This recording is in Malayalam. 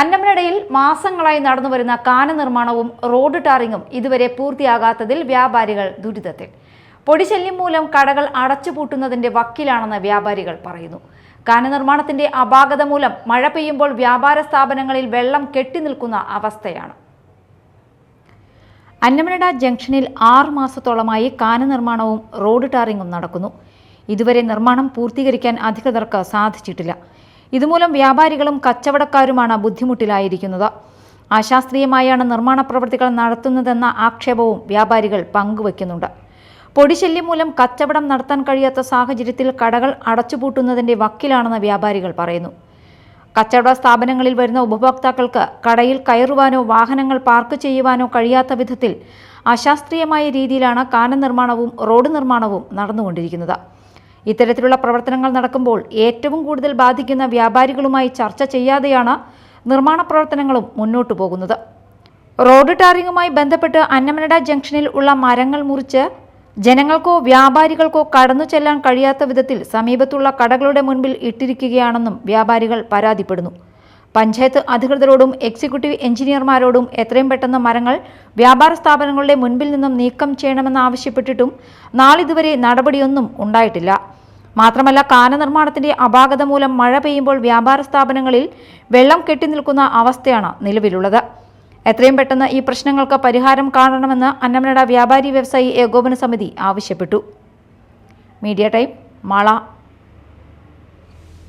അന്നമനടയിൽ മാസങ്ങളായി നടന്നുവരുന്ന കാന നിർമ്മാണവും റോഡ് ടാറിങ്ങും ഇതുവരെ പൂർത്തിയാകാത്തതിൽ വ്യാപാരികൾ ദുരിതത്തിൽ. പൊടിശല്യം മൂലം കടകൾ അടച്ചുപൂട്ടുന്നതിന്റെ വക്കിലാണെന്ന് വ്യാപാരികൾ പറയുന്നു. കാന നിർമ്മാണത്തിന്റെ അപാകത മൂലം മഴ പെയ്യുമ്പോൾ വ്യാപാര സ്ഥാപനങ്ങളിൽ വെള്ളം കെട്ടിനിൽക്കുന്ന അവസ്ഥയാണ്. അന്നമനട ജംഗ്ഷനിൽ ആറ് മാസത്തോളമായി കാന നിർമ്മാണവും റോഡ് ടാറിങ്ങും നടക്കുന്നു. ഇതുവരെ നിർമ്മാണം പൂർത്തീകരിക്കാൻ അധികൃതർക്ക് സാധിച്ചിട്ടില്ല. ഇതുമൂലം വ്യാപാരികളും കച്ചവടക്കാരുമാണ് ബുദ്ധിമുട്ടിലായിരിക്കുന്നത്. അശാസ്ത്രീയമായാണ് നിർമ്മാണ പ്രവൃത്തികൾ നടത്തുന്നതെന്ന ആക്ഷേപവും വ്യാപാരികൾ പങ്കുവയ്ക്കുന്നുണ്ട് പൊടിശല്യം മൂലം കച്ചവടം നടത്താൻ കഴിയാത്ത സാഹചര്യത്തിൽ കടകൾ അടച്ചുപൂട്ടുന്നതിന്റെ വക്കിലാണെന്ന് വ്യാപാരികൾ പറയുന്നു. കച്ചവട സ്ഥാപനങ്ങളിൽ വരുന്ന ഉപഭോക്താക്കൾക്ക് കടയിൽ കയറുവാനോ വാഹനങ്ങൾ പാർക്ക് ചെയ്യുവാനോ കഴിയാത്ത വിധത്തിൽ അശാസ്ത്രീയമായ രീതിയിലാണ് കാന നിർമ്മാണവും റോഡ് നിർമ്മാണവും നടന്നുകൊണ്ടിരിക്കുന്നത്. ഇത്തരത്തിലുള്ള പ്രവർത്തനങ്ങൾ നടക്കുമ്പോൾ ഏറ്റവും കൂടുതൽ ബാധിക്കുന്ന വ്യാപാരികളുമായി ചർച്ച ചെയ്യാതെയാണ് നിർമ്മാണ പ്രവർത്തനങ്ങളും മുന്നോട്ടു പോകുന്നത്. റോഡ് ടാറിങ്ങുമായി ബന്ധപ്പെട്ട് അന്നമനട ജംഗ്ഷനിൽ ഉള്ള മരങ്ങൾ മുറിച്ച് ജനങ്ങൾക്കോ വ്യാപാരികൾക്കോ കടന്നു ചെല്ലാൻ കഴിയാത്ത വിധത്തിൽ സമീപത്തുള്ള കടകളുടെ മുൻപിൽ ഇട്ടിരിക്കുകയാണെന്നും വ്യാപാരികൾ പരാതിപ്പെടുന്നു. പഞ്ചായത്ത് അധികൃതരോടും എക്സിക്യൂട്ടീവ് എഞ്ചിനീയർമാരോടും എത്രയും പെട്ടെന്ന് മരങ്ങൾ വ്യാപാര സ്ഥാപനങ്ങളുടെ മുൻപിൽ നിന്നും നീക്കം ചെയ്യണമെന്ന് ആവശ്യപ്പെട്ടിട്ടും നാളിതുവരെ നടപടിയൊന്നും ഉണ്ടായിട്ടില്ല. മാത്രമല്ല കാന നിർമ്മാണത്തിന്റെ അപാകത മൂലം മഴ പെയ്യുമ്പോൾ വ്യാപാര സ്ഥാപനങ്ങളിൽ വെള്ളം കെട്ടിനിൽക്കുന്ന അവസ്ഥയാണ് നിലവിലുള്ളത്. എത്രയും പെട്ടെന്ന് ഈ പ്രശ്നങ്ങൾക്ക് പരിഹാരം കാണണമെന്ന് അന്നമനട വ്യാപാരി വ്യവസായി ഏകോപന സമിതി ആവശ്യപ്പെട്ടു. Media time Mala.